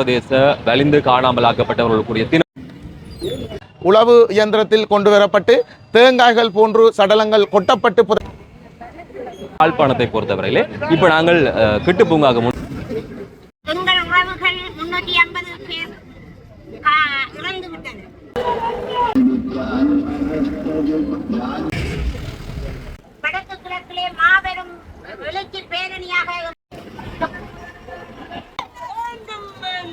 சர்வதேச வலிந்து காணாமலாக்கப்பட்டவர்களுக்குரிய தினம் உளவு இயந்திரத்தில் கொண்டு வரப்பட்டு தேங்காய்கள் போன்று சடலங்கள் கொட்டப்பட்டு யாழ்ப்பாணத்தை பொறுத்தவரையிலே இப்ப நாங்கள் அஹ், கிட்டு பூங்காக முன் எங்கள் உறவுகள் முன்னூற்றி ஐம்பது பேர் ஆ, இறந்து விட்டனர். வடக்கு கிழக்கிலே மாபெரும் எழுச்சி பேரணியாக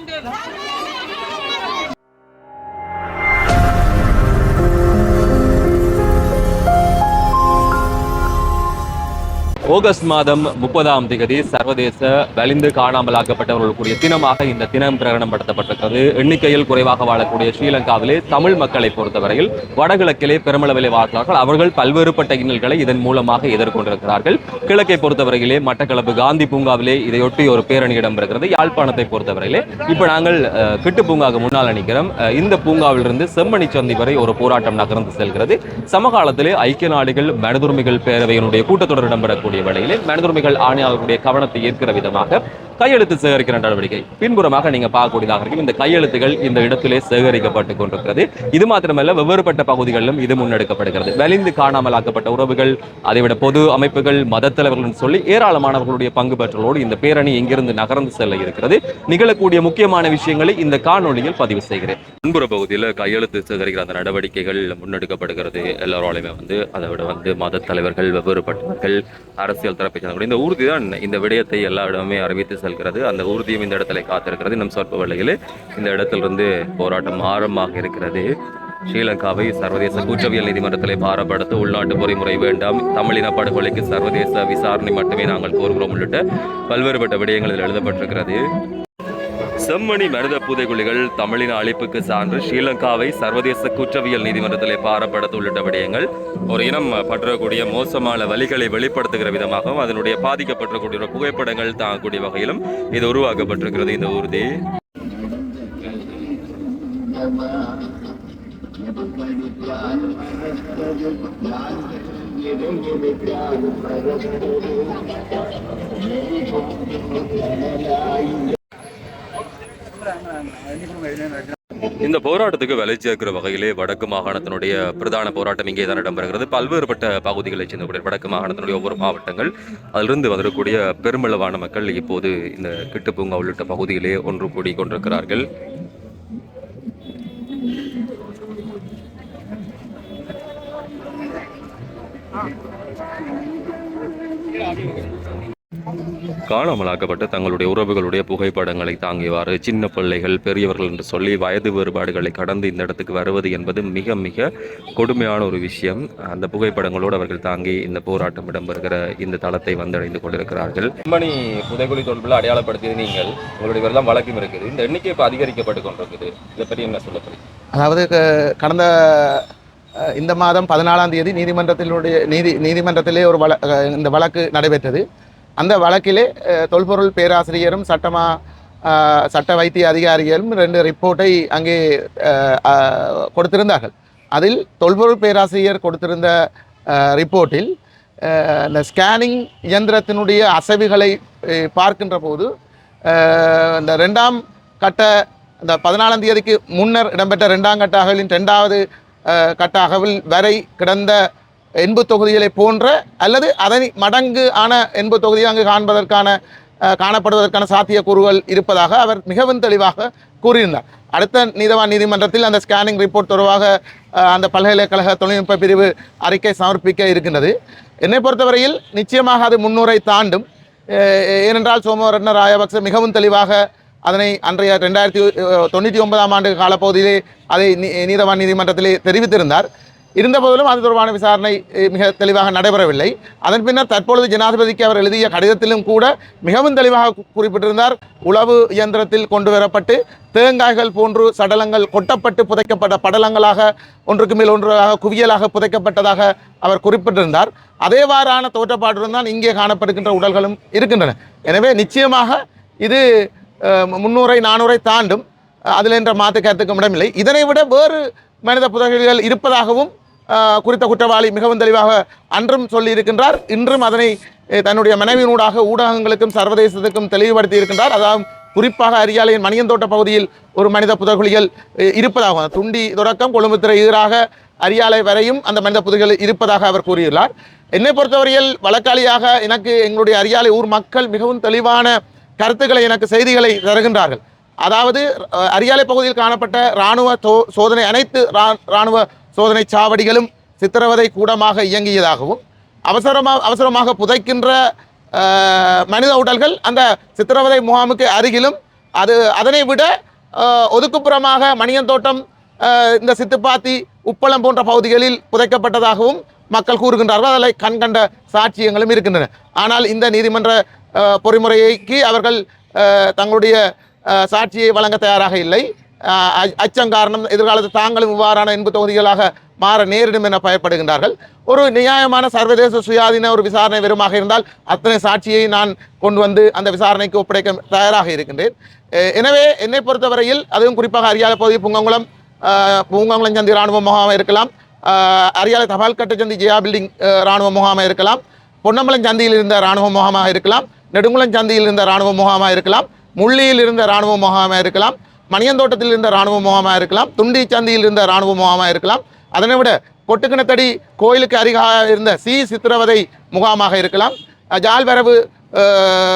வேண்டும், ஆகஸ்ட் மாதம் முப்பதாம் தேதி சர்வதேச வலிந்து காணாமலாக்கப்பட்டவர்களுக்குரிய தினமாக இந்த தினம் பிரகடனப்படுத்தப்பட்டிருக்கிறது எண்ணிக்கையில் குறைவாக வாழக்கூடிய ஸ்ரீலங்காவிலே தமிழ் மக்களை பொறுத்தவரையில் வடகிழக்கிலே பெருமளவிலே வாழ்கிறார்கள் அவர்கள் பல்வேறுபட்ட இன்னல்களை இதன் மூலமாக எதிர்கொண்டிருக்கிறார்கள். கிழக்கை பொறுத்தவரையிலே மட்டக்களப்பு காந்தி பூங்காவிலே இதையொட்டி ஒரு பேரணி இடம்பெறுகிறது. யாழ்ப்பாணத்தை பொறுத்தவரையிலே இப்போ நாங்கள் கிட்டு பூங்காவுக்கு முன்னால் நிற்கிறோம் இந்த பூங்காவிலிருந்து செம்மணி சந்தி வரை ஒரு போராட்டம் நகர்ந்து செல்கிறது. சமகாலத்திலே ஐக்கிய நாடுகள் மனிதுரிமைகள் பேரவையினுடைய கூட்டத்தொடர் இடம்பெறக்கூடிய வேளையிலே மனிதுரிமைகள் ஆணையாளர்களுடைய கவனத்தை ஈர்க்கிற விதமாக கையெழுத்து சேகரிக்கிற நடவடிக்கை பின்புறமாக நீங்க பார்க்கக்கூடியதாக இருக்கும். இந்த கையெழுத்துகள் இந்த இடத்திலே சேகரிக்கப்பட்டு கொண்டிருக்கிறது. இது மாத்திரமல்ல வெவ்வேறுபட்ட பகுதிகளிலும் இது முன்னெடுக்கப்படுகிறது. வலிந்து காணாமலாக்கப்பட்ட உறவுகள் அதைவிட பொது அமைப்புகள் மத தலைவர்கள் சொல்லி ஏராளமானவர்களுடைய பங்கு பெற்றலோடு இந்த பேரணி எங்கிருந்து நகர்ந்து செல்ல இருக்கிறது. நிகழக்கூடிய முக்கியமான விஷயங்களை இந்த காணொலியில் பதிவு செய்கிறேன். முன்புற பகுதியில் கையெழுத்து சேகரிக்கிற அந்த நடவடிக்கைகள் முன்னெடுக்கப்படுகிறது. எல்லாராலையுமே வந்து அதை விட வந்து மத தலைவர்கள் வெவ்வேறுபட்டவர்கள் அரசு அரசியல் தரப்பை இந்த ஊர்தி தான் இந்த விடயத்தை எல்லா இடமுமே அறிவித்து செல்கிறது. அந்த ஊர்தியும் இந்த இடத்துல காத்திருக்கிறது. இன்னும் சொற்ப வேளையில் இந்த இடத்திலிருந்து போராட்டம் ஆரம்பமாக இருக்கிறது. ஸ்ரீலங்காவை சர்வதேச குற்றவியல் நீதிமன்றத்திலே பாரப்படுத்த உள்நாட்டு பொறிமுறை வேண்டாம். தமிழின படுகொலைக்கு சர்வதேச விசாரணை மட்டுமே நாங்கள் கோருகிறோம் உள்ளிட்ட பல்வேறுபட்ட விடயங்களில் எழுதப்பட்டிருக்கிறது. செம்மணி மனித புதைகுழிகள் தமிழின அழிப்புக்கு சான்று ஸ்ரீலங்காவை சர்வதேச குற்றவியல் நீதிமன்றத்திலே பாரப்படுத்த உள்ளிட்ட விடயங்கள். ஒரு இனம் பற்றக்கூடிய மோசமான வழிகளை வெளிப்படுத்துகிற விதமாகவும் அதனுடைய பாதிக்கப்பட்டக்கூடிய புகைப்படங்கள் தாங்கக்கூடிய வகையிலும் இது உருவாக்கப்பட்டிருக்கிறது இந்த ஊர்தி. இந்த போராட்டத்துக்கு விலை சேர்க்கிற வகையிலே வடக்கு மாகாணத்தினுடைய பிரதான போராட்டம் இங்கே தான் இடம்பெறுகிறது. பல்வேறுபட்ட பகுதிகளைச் சேர்ந்தக்கூடிய வடக்கு மாகாணத்தினுடைய ஒவ்வொரு மாவட்டங்கள் அதிலிருந்து வரக்கூடிய பெருமளவான மக்கள் இப்போது இந்த கிட்டுப்பூங்கா உள்ளிட்ட பகுதியிலே ஒன்று கூடி கொண்டிருக்கிறார்கள். காணாமலாக்கப்பட்ட தங்களுடைய உறவுகளுடைய புகைப்படங்களை தாங்கியவாறு சின்ன பிள்ளைகள் பெரியவர்கள் என்று சொல்லி வயது வேறுபாடுகளை கடந்து இந்த இடத்துக்கு வருவது என்பது மிக மிக கொடுமையான ஒரு விஷயம். அந்த புகைப்படங்களோடு அவர்கள் தாங்கி இந்த போராட்டம் இடம்பெறுகிற இந்த தளத்தை வந்தடைந்து கொண்டிருக்கிறார்கள். மணி புதைகுழி தொடர்பில் அடையாளப்படுத்தியது நீங்கள். உங்களுடைய பேரெல்லாம் வழக்கம் இருக்குது. இந்த எண்ணிக்கை இப்போ அதிகரிக்கப்பட்டு கொண்டிருக்குது. இதை பற்றி என்ன சொல்லப்படுது அதாவது கடந்த இந்த மாதம் பதினாலாம் தேதி நீதிமன்றத்தினுடைய நீதி நீதிமன்றத்திலே ஒரு வழ இந்த வழக்கு நடைபெற்றது. அந்த வழக்கிலே தொல்பொருள் பேராசிரியரும் சட்டமா சட்ட வைத்திய அதிகாரிகளும் ரெண்டு ரிப்போர்ட்டை அங்கே கொடுத்திருந்தார்கள். அதில் தொல்பொருள் பேராசிரியர் கொடுத்திருந்த ரிப்போர்ட்டில் இந்த ஸ்கேனிங் இயந்திரத்தினுடைய அசைவுகளை பார்க்கின்ற போது இந்த ரெண்டாம் கட்ட இந்த பதினாலாம் தேதிக்கு முன்னர் இடம்பெற்ற ரெண்டாம் கட்ட அகவலின் ரெண்டாவது கட்ட அகவல் வரை கிடந்த என்பு தொகுதிகளை போன்ற அல்லது அதனை மடங்கு ஆன என்பு தொகுதியை அங்கு காண்பதற்கான காணப்படுவதற்கான சாத்தியக்கூறுகள் இருப்பதாக அவர் மிகவும் தெளிவாக கூறியிருந்தார். அடுத்த நீதவான் நீதிமன்றத்தில் அந்த ஸ்கேனிங் ரிப்போர்ட் தொடர்பாக அந்த பல்கலைக்கழக தொழில்நுட்ப பிரிவு அறிக்கை சமர்ப்பிக்க இருக்கின்றது. என்னை பொறுத்தவரையில் நிச்சயமாக அது முன்னூரை தாண்டும். ஏனென்றால் சோமவரட்ன ராயபக்ச மிகவும் தெளிவாக அதனை அன்றைய ரெண்டாயிரத்தி தொண்ணூற்றி ஒன்பதாம் ஆண்டு காலப்பகுதியிலே அதை நீதவான் நீதிமன்றத்திலே தெரிவித்திருந்தார். இருந்தபோதிலும் அது தொடர்பான விசாரணை மிக தெளிவாக நடைபெறவில்லை. அதன் பின்னர் தற்பொழுது ஜனாதிபதிக்கு அவர் எழுதிய கடிதத்திலும் கூட மிகவும் தெளிவாக குறிப்பிட்டிருந்தார். உளவு இயந்திரத்தில் கொண்டு வரப்பட்டு தேங்காய்கள் போன்று சடலங்கள் கொட்டப்பட்டு புதைக்கப்பட்ட படலங்களாக ஒன்றுக்கு மேல் ஒன்றாக குவியலாக புதைக்கப்பட்டதாக அவர் குறிப்பிட்டிருந்தார். அதேவாறான தோற்றப்பாட்டுடன் தான் இங்கே காணப்படுகின்ற உடல்களும் இருக்கின்றன. எனவே நிச்சயமாக இது முன்னூறை நானூறை தாண்டும் அதில் என்ற மாற்று கருத்துக்கும் இடமில்லை. இதனை விட வேறு மனித புதைகள் இருப்பதாகவும் குறித்த குற்றவாளி மிகவும் தெளிவாக அன்றும் சொல்லியிருக்கின்றார். இன்றும் அதனை தன்னுடைய மனைவியினூடாக ஊடகங்களுக்கும் சர்வதேசத்துக்கும் தெளிவுபடுத்தி இருக்கின்றார் அதாவது குறிப்பாக அரியாலையின் மணியந்தோட்ட பகுதியில் ஒரு மனித புதகுழிகள் இருப்பதாகவும் துண்டி தொடக்கம் கொழும்புத்துறை எதிராக அரியாலை வரையும் அந்த மனித புதகுகள் இருப்பதாக அவர் கூறியுள்ளார். என்னை பொறுத்தவரையில் வழக்காளியாக எனக்கு எங்களுடைய அரியாலை ஊர் மக்கள் மிகவும் தெளிவான கருத்துக்களை எனக்கு செய்திகளை தருகின்றார்கள். அதாவது அரியாலை பகுதியில் காணப்பட்ட இராணுவ சோதனை அனைத்து ரா- இராணுவ சோதனை சாவடிகளும் சித்திரவதை கூடமாக இயங்கியதாகவும் அவசரமாக அவசரமாக புதைக்கின்ற மனித உடல்கள் அந்த சித்திரவதை முகாமுக்கு அருகிலும் அது அதனை விட ஒதுக்குப்புறமாக மணியந்தோட்டம் இந்த சித்துப்பாத்தி உப்பளம் போன்ற பகுதிகளில் புதைக்கப்பட்டதாகவும் மக்கள் கூறுகின்றார்கள். அதில் கண்கண்ட சாட்சியங்களும் இருக்கின்றன. ஆனால் இந்த நீதிமன்ற பொறிமுறைக்கு அவர்கள் தங்களுடைய சாட்சியை வழங்க தயாராக இல்லை. அச்சம் காரணம் எதிர்காலத்தில் தாங்களும் இவ்வாறான இன்பு தொகுதிகளாக மாற நேரிடும் என பயப்படுகின்றார்கள். ஒரு நியாயமான சர்வதேச சுயாதீன ஒரு விசாரணை வெறுமாக இருந்தால் அத்தனை சாட்சியை நான் கொண்டு வந்து அந்த விசாரணைக்கு ஒப்படைக்க தயாராக இருக்கின்றேன். எனவே என்னை பொறுத்தவரையில் அதுவும் குறிப்பாக அரியால பகுதி புங்கங்குளம் அஹ், புங்கங்குளம் சந்தி இராணுவ முகாமாக இருக்கலாம். அரியாலை தபால் கட்டச்சந்தி ஜெயா பில்டிங் இராணுவ முகாமாக இருக்கலாம். பொன்னம்பலம் சந்தியில் இருந்த இராணுவ முகாமாக இருக்கலாம். நெடுங்குளம் சந்தியில் இருந்த இராணுவ முகாமாக இருக்கலாம். முள்ளியில் இருந்த இராணுவ முகாமாக இருக்கலாம். மணியந்தோட்டத்தில் இருந்த இராணுவ முகாமாக இருக்கலாம் துண்டி சந்தியில் இருந்த இராணுவ முகாமாக இருக்கலாம். அதனை விட கொட்டுக்கிணத்தடி கோயிலுக்கு அருகாக இருந்த சி. சித்திரவதை முகாமாக இருக்கலாம். ஜால்வரவு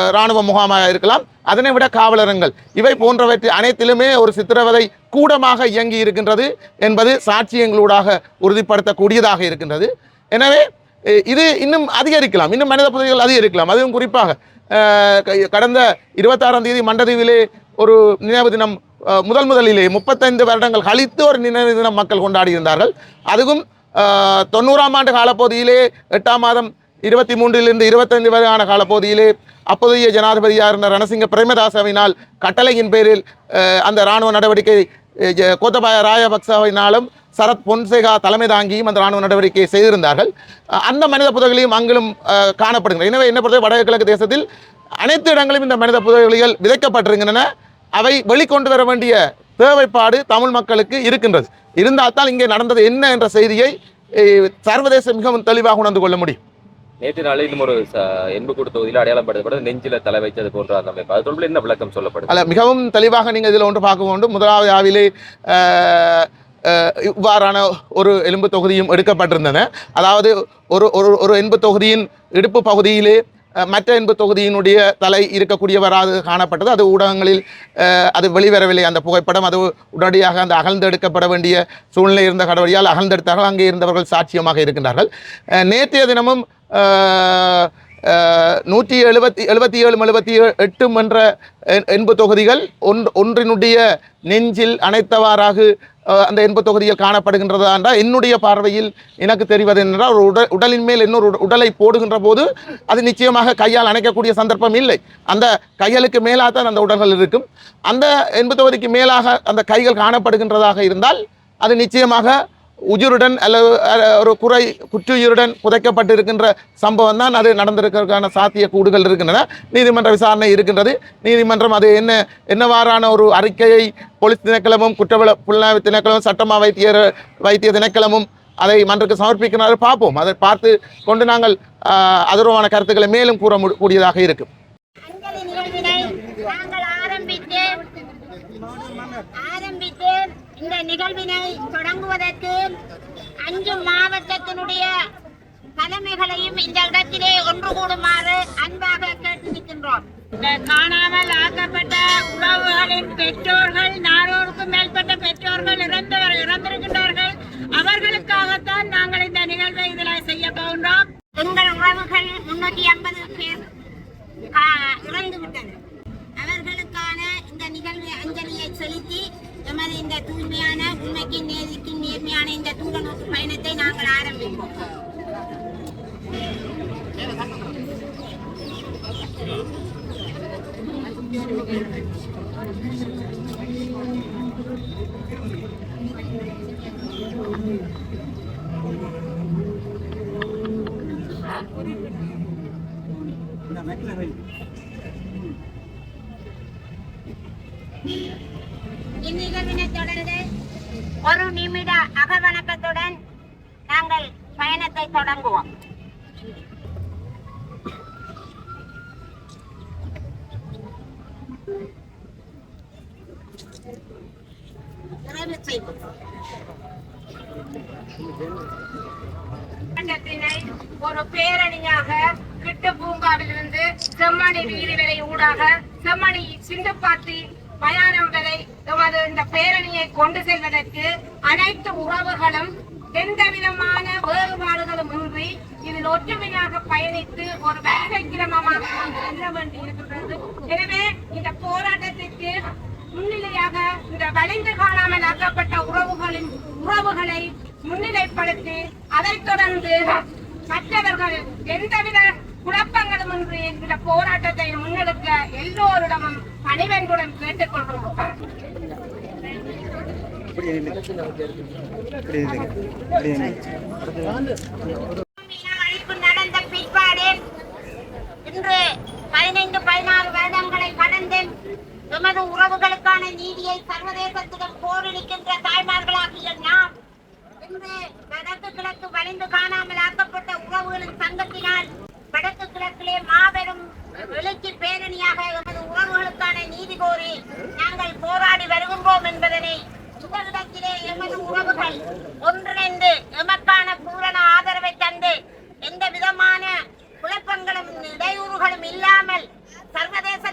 இராணுவ முகாமாக இருக்கலாம். அதனை விட காவலரங்கள். இவை போன்றவற்றை அனைத்திலுமே ஒரு சித்திரவதை கூடமாக இயங்கி இருக்கின்றது என்பது சாட்சியங்களூடாக உறுதிப்படுத்தக்கூடியதாக இருக்கின்றது. எனவே இது இன்னும் அதிகரிக்கலாம். இன்னும் மனித புதைகள் அதிகரிக்கலாம். அதுவும் குறிப்பாக க- கடந்த இருபத்தாறாம் தேதி மண்டதீவிலே ஒரு நினைவு தினம் முதல் முதலிலே முப்பத்தைந்து வருடங்கள் கழித்து ஒரு நினைவு தினம் மக்கள் கொண்டாடி இருந்தார்கள் அதுவும் தொண்ணூறாம் ஆண்டு காலப்பகுதியிலே எட்டாம் மாதம் இருபத்தி மூன்றிலிருந்து இருபத்தைந்து வரையான காலப்பகுதியிலே அப்போதைய ஜனாதிபதியாக இருந்த ரணசிங்க பிரேமதாசவினால் கட்டளையின் பேரில் அந்த இராணுவ நடவடிக்கை கோத்தபாய ராயபக்சவினாலும் சரத் பொன்சேகா தலைமை தாங்கியும் அந்த இராணுவ நடவடிக்கையை செய்திருந்தார்கள். அந்த மனித புதைகளையும் அங்கிலும் காணப்படுகின்றன. எனவே என்ன பொறுத்தவரை வடகிழக்கு தேசத்தில் அனைத்து இடங்களிலும் இந்த மனித புதைகுழிகள் விதைக்கப்பட்டிருக்கின்றன. அவை வெளிக்கொண்டு வர வேண்டிய தேவைப்பாடு தமிழ் மக்களுக்கு இருக்கின்றது. இருந்தால் தான் இங்கே நடந்தது என்ன என்ற செய்தியை அஹ், சர்வதேசம் மிகவும் தெளிவாக உணர்ந்து கொள்ள முடியும். நேற்று நாளில் இன்னும் ஒரு எண்புக்கூடு தொகுதியில் அடையாளம் படுத்தப்பட்டது. நெஞ்சில தலை வைத்தது போன்ற அந்த அமைப்பு. அது தொடர்பில் என்ன விளக்கம் சொல்லப்படுது? அல்ல மிகவும் தெளிவாக நீங்கள் இதில் ஒன்று பார்க்க வேண்டும். முதலாவது ஆவிலே இவ்வாறான ஒரு எலும்பு தொகுதியும் எடுக்கப்பட்டிருந்தன. அதாவது ஒரு ஒரு ஒரு எண்பு தொகுதியின் இடுப்பு பகுதியிலே மற்ற எண்பு தொகுதியினுடைய தலை இருக்கக்கூடியவராக காணப்பட்டது. அது ஊடகங்களில் அது வெளிவரவில்லை அந்த புகைப்படம். அது உடனடியாக அந்த அகழ்ந்தெடுக்கப்பட வேண்டிய சூழ்நிலை இருந்த கடவுளியால் அகழ்ந்தெடுத்தார்கள். அங்கே இருந்தவர்கள் சாட்சியமாக இருக்கின்றார்கள். நேற்றைய தினமும் நூற்றி எழுபத்தி எழுபத்தி ஏழு எழுபத்தி ஏழு என்ற எண்- எண்பு தொகுதிகள் ஒன்று ஒன்றினுடைய நெஞ்சில் அனைத்தவாறாக அந்த எண்பு தொகுதியில் காணப்படுகின்றதா என்றால் என்னுடைய பார்வையில் எனக்கு தெரிவது என்றால் ஒரு உடல் உடலின் மேல் இன்னொரு உட- உடலை போடுகின்ற போது அது நிச்சயமாக கையால் அணைக்கக்கூடிய சந்தர்ப்பம் இல்லை. அந்த கைகளுக்கு மேலாக தான் அந்த உடல்கள் இருக்கும். அந்த எண்பு தொகுதிக்கு மேலாக அந்த கைகள் காணப்படுகின்றதாக இருந்தால் அது நிச்சயமாக உயிருடன் அல்லது ஒரு குறை குற்றுயிருடன் புதைக்கப்பட்டிருக்கின்ற சம்பவம் தான் அது நடந்திருக்கிறதுக்கான சாத்திய கூடுகள் இருக்கின்றன. நீதிமன்ற விசாரணை இருக்கின்றது. நீதிமன்றம் அது என்ன என்னவாறான ஒரு அறிக்கையை போலீஸ் திணைக்களமும் குற்றவிள புலனாய்வு திணைக்களமும் சட்டமா வைத்திய வைத்திய திணைக்களமும் அதை மன்றக்கு சமர்ப்பிக்கிறார் பார்ப்போம். அதை பார்த்து கொண்டு நாங்கள் ஆஹ், அதர்வமான கருத்துக்களை மேலும் கூற கூடியதாக இருக்கும். ஆரம்பித்து இந்த நிகழ்வினை தொடங்குவதற்கு அஞ்சு மாவட்டத்தினுடைய தலைமைகளையும் இந்த இடத்திலே ஒன்று கூடுமாறு அன்பாக கேட்டு நிற்கின்றோம் காணாமல் ஆக்கப்பட்ட உறவுகளின் பெற்றோர்கள் நானூறுக்கும் மேற்பட்ட பெற்றோர்கள் இறந்தவர் இறந்திருக்கின்றார்கள். அவர்களுக்காகத்தான் நாங்கள் இந்த நிகழ்வை இதில் செய்ய போகின்றோம். எங்கள் உறவுகள் முன்னூற்றி ஐம்பது பேர் இறந்து விட்டனர் அவர்களுக்கான இந்த நிகழ்வு அஞ்சலியை செலுத்தி எமது இந்த தூய்மையான உண்மைக்கு நேருக்கு நேர்மையான இந்த தூர நோக்கு பயணத்தை நாங்கள் ஆரம்பிப்போம். இந்த இந்நிகழ்வினை ஒரு நிமிட அகவணக்கத்துடன் நாங்கள் பயணத்தை தொடங்குவோம். ஒரு பேரணியாக கிட்டு பூங்காவிலிருந்து செம்மணி வீதி வரை ஊடாக செம்மணி சிந்துப்பாத்தி மயானம் வரை எமது இந்த பேரணியை கொண்டு செல்வதற்கு அனைத்து உறவுகளும் எந்த விதமான வேறுபாடுகளும் இன்றி இதில் ஒற்றுமையாக பயணித்து ஒரு வேலை கிரமமாக செல்ல வேண்டியிருக்கிறது எனவே இந்த போராட்டத்திற்கு முன்னிலையாக இந்த வலிந்து காணாமல் ஆக்கப்பட்ட உறவுகளின் உறவுகளை முன்னிலைப்படுத்தி அதைத் தொடர்ந்து மற்றவர்கள் எந்தவித குழப்பங்களும் இன்றி இந்த போராட்டத்தை முன்னெடுக்க எல்லோரிடமும் பணிவன்புடன் கேட்டுக்கொள்கிறோம் நடந்த பிற்பாடு இன்று பதினைந்து பதினாறு வருடங்களை கடந்து எமது உறவுகளுக்கான நீதியை சர்வதேசத்திடம் போரளிக்கின்ற தாய்மார்களாகிய நாம் இன்று வடக்கு கிழக்கு வலிந்து காணாமல் ஆக்கப்பட்ட உறவுகளின் சங்கத்தினால் வடக்கு கிழக்கிலே மாபெரும் எழுச்சி பேரணியாக எமது உறவுகளுக்கான நீதி கோரி நாங்கள் போராடி வருகின்றோம் என்பதனை இந்த எமது உறவுகள் ஒன்றிணைந்து எமக்கான பூரண ஆதரவை தந்து எந்த விதமான குழப்பங்களும் இடையூறுகளும் இல்லாமல் சர்வதேச